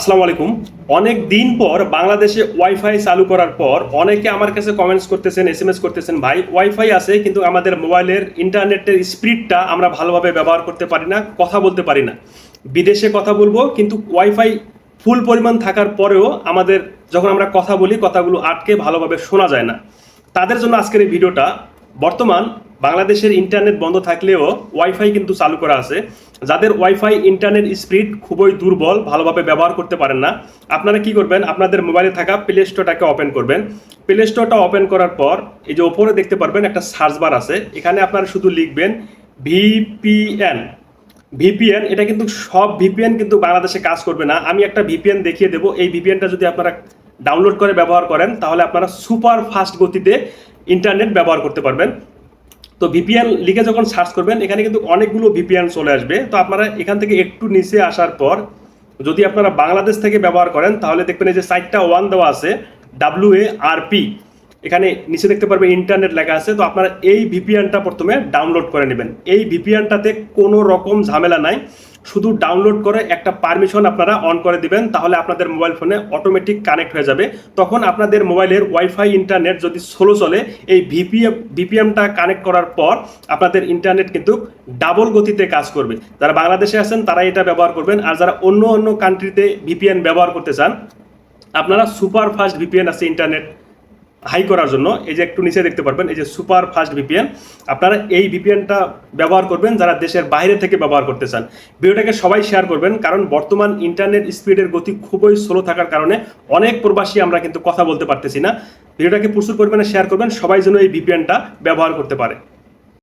আসসালামু আলাইকুম। অনেক দিন পর বাংলাদেশে ওয়াইফাই চালু করার পর অনেকে আমার কাছে কমেন্টস করতেছেন এস এম এস করতেছেন, ভাই ওয়াইফাই আছে, কিন্তু আমাদের মোবাইলের ইন্টারনেটের স্পিডটা আমরা ভালোভাবে ব্যবহার করতে পারি না, কথা বলতে পারি না। বিদেশে কথা বলব, কিন্তু ওয়াইফাই ফুল পরিমাণ থাকার পরেও আমাদের যখন আমরা কথা বলি, কথাগুলো আটকে ভালোভাবে শোনা যায় না। তাদের জন্য আজকের এই ভিডিওটা বর্তমান বাংলাদেশের ইন্টারনেট বন্ধ থাকলেও ওয়াইফাই কিন্তু চালু করা আছে। যাদের ওয়াইফাই ইন্টারনেট স্পিড খুবই দুর্বল, ভালোভাবে ব্যবহার করতে পারেন না, আপনারা কি করবেন? আপনাদের মোবাইলে থাকা প্লে স্টোরটাকে ওপেন করবেন। প্লে স্টোরটা ওপেন করার পর এই যে ওপরে দেখতে পারবেন একটা সার্চ বার আছে। এখানে আপনারা শুধু লিখবেন ভিপিএন ভিপিএন এটা কিন্তু সব ভিপিএন কিন্তু বাংলাদেশে কাজ করবে না। আমি একটা ভিপিএন দেখিয়ে দেবো। এই ভিপিএনটা যদি আপনারা ডাউনলোড করে ব্যবহার করেন, তাহলে আপনারা সুপার ফাস্ট গতিতে ইন্টারনেট ব্যবহার করতে পারবেন। তো ভিপিএন লিখে যখন সার্চ করবেন, এখানে কিন্তু অনেকগুলো ভিপিএন চলে আসবে। তো আপনারা এখান থেকে একটু নিচে আসার পর, যদি আপনারা বাংলাদেশ থেকে ব্যবহার করেন, তাহলে দেখবেন এই যে সাইটটা ওয়ান দেওয়া আছে ডাব্লিউ এ আর পি এখানে নিচে দেখতে পারবে ইন্টারনেট লেখা আছে, তো আপনারা এই ভিপিএনটা প্রথমে ডাউনলোড করে নেবেন। এই ভিপিএনটাতে কোনো রকম ঝামেলা নাই, শুধু ডাউনলোড করে একটা পারমিশন আপনারা অন করে দিবেন, তাহলে আপনাদের মোবাইল ফোনে অটোমেটিক কানেক্ট হয়ে যাবে। তখন আপনাদের মোবাইলের ওয়াইফাই ইন্টারনেট যদি স্লো চলে, এই ভিপিএম ভিপিএমটা কানেক্ট করার পর আপনাদের ইন্টারনেট কিন্তু ডাবল গতিতে কাজ করবে। যারা বাংলাদেশে আছেন তারা এটা ব্যবহার করবেন, আর যারা অন্য অন্য কান্ট্রিতে ভিপিএন ব্যবহার করতে চান, আপনারা সুপার ফাস্ট ভিপিএন আছে ইন্টারনেট হাই করার জন্য, এই যে একটু নিচে দেখতে পারবেন, এই যে সুপার ফাস্ট ভিপিএন আপনারা এই ভিপিএনটা ব্যবহার করবেন যারা দেশের বাইরে থেকে ব্যবহার করতে চান। ভিডিওটাকে সবাই শেয়ার করবেন, কারণ বর্তমান ইন্টারনেট স্পিডের গতি খুবই স্লো থাকার কারণে অনেক প্রবাসী আমরা কিন্তু কথা বলতে পারতেছি না। ভিডিওটাকে প্রচুর পরিমাণে শেয়ার করবেন, সবাই যেন এই ভিপিএনটা ব্যবহার করতে পারে।